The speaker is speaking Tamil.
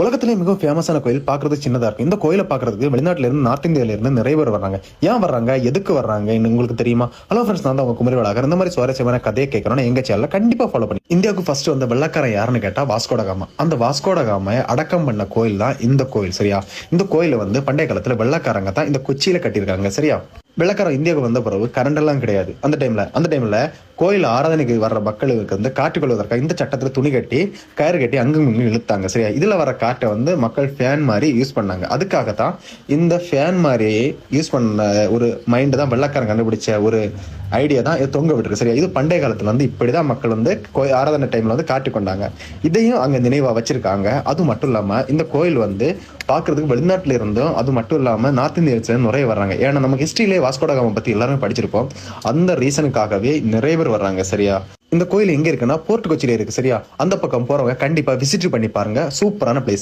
உலகத்திலே மிகவும் ஃபேமஸான கோயில் பார்க்கறது சின்னதா இருக்கும். இந்த கோயிலை பார்க்கறதுக்கு வெளிநாட்டிலிருந்து நார்த் இந்தியாவிலிருந்து நிறைய பேர் வர்றாங்க. ஏன் வர்றாங்க? எதுக்கு வர்றாங்க? உங்களுக்கு தெரியுமா? ஹலோ ஃப்ரெண்ட்ஸ் நான் தான் உங்க குமரி வளாகர் இந்த மாதிரி சுவாரஸ்யமான கதையை கேட்கணும்னா எங்க சேனல கண்டிப்பா ஃபாலோ பண்ணி. இந்தியாவுக்கு ஃபர்ஸ்ட் வந்த வெள்ளக்காரன் யாருன்னு கேட்டா வாஸ்கோட காமா. அந்த வாஸ்கோட காமையை அடக்கம் பண்ண கோயில் தான் இந்த கோயில் சரியா? இந்த கோயிலை வந்து பண்டைய காலத்துல வெள்ளக்காரங்க தான் இந்த கொச்சியில கட்டியிருக்காங்க சரியா? வெள்ளக்காரன் இந்தியாவுக்கு வந்த பிறகு கரண்ட் எல்லாம் கிடையாது. அந்த டைம்ல அந்த டைம்ல கோயில் ஆராதனைக்கு வர்ற மக்களுக்கு வந்து காட்டுக்கொள்வதற்காக இந்த சட்டத்துல துணி கட்டி கயிறு கட்டி அங்கும் இங்கும் இழுத்தாங்க. சரியா? இதுல வர காட்டை வந்து மக்கள் ஃபேன் மாதிரி யூஸ் பண்ணாங்க. அதுக்காக தான் இந்த ஃபேன் மாதிரி யூஸ் பண்ண ஒரு மைண்ட் தான் வெள்ளக்காரன் கண்டுபிடிச்ச ஒரு ஐடியா தான் இது தொங்க விட்டுருக்கு. சரியா? இது பண்டைய காலத்துல வந்து இப்படிதான் மக்கள் வந்து கோயில் ஆராதனை டைம்ல வந்து காட்டி கொண்டாங்க. இதையும் அங்க நினைவா வச்சிருக்காங்க. அது மட்டும் இல்லாம இந்த கோயில் வந்து பாக்குறதுக்கு வெளிநாட்டுல இருந்தும் அது மட்டும் இல்லாம நார்த் இந்தியா நிறைய வர்றாங்க. ஏன்னா நம்ம ஹிஸ்டரியிலே வாஸ்கோடகாம பத்தி எல்லாருமே படிச்சிருப்போம். அந்த ரீசனுக்காகவே நிறைய பேர் வர்றாங்க சரியா? இந்த கோயில் எங்க இருக்குன்னா போர்ட் கொச்சியில் இருக்கு சரியா? அந்த பக்கம் போறவங்க கண்டிப்பா விசிட் பண்ணி பாருங்க. சூப்பரான பிளேஸ்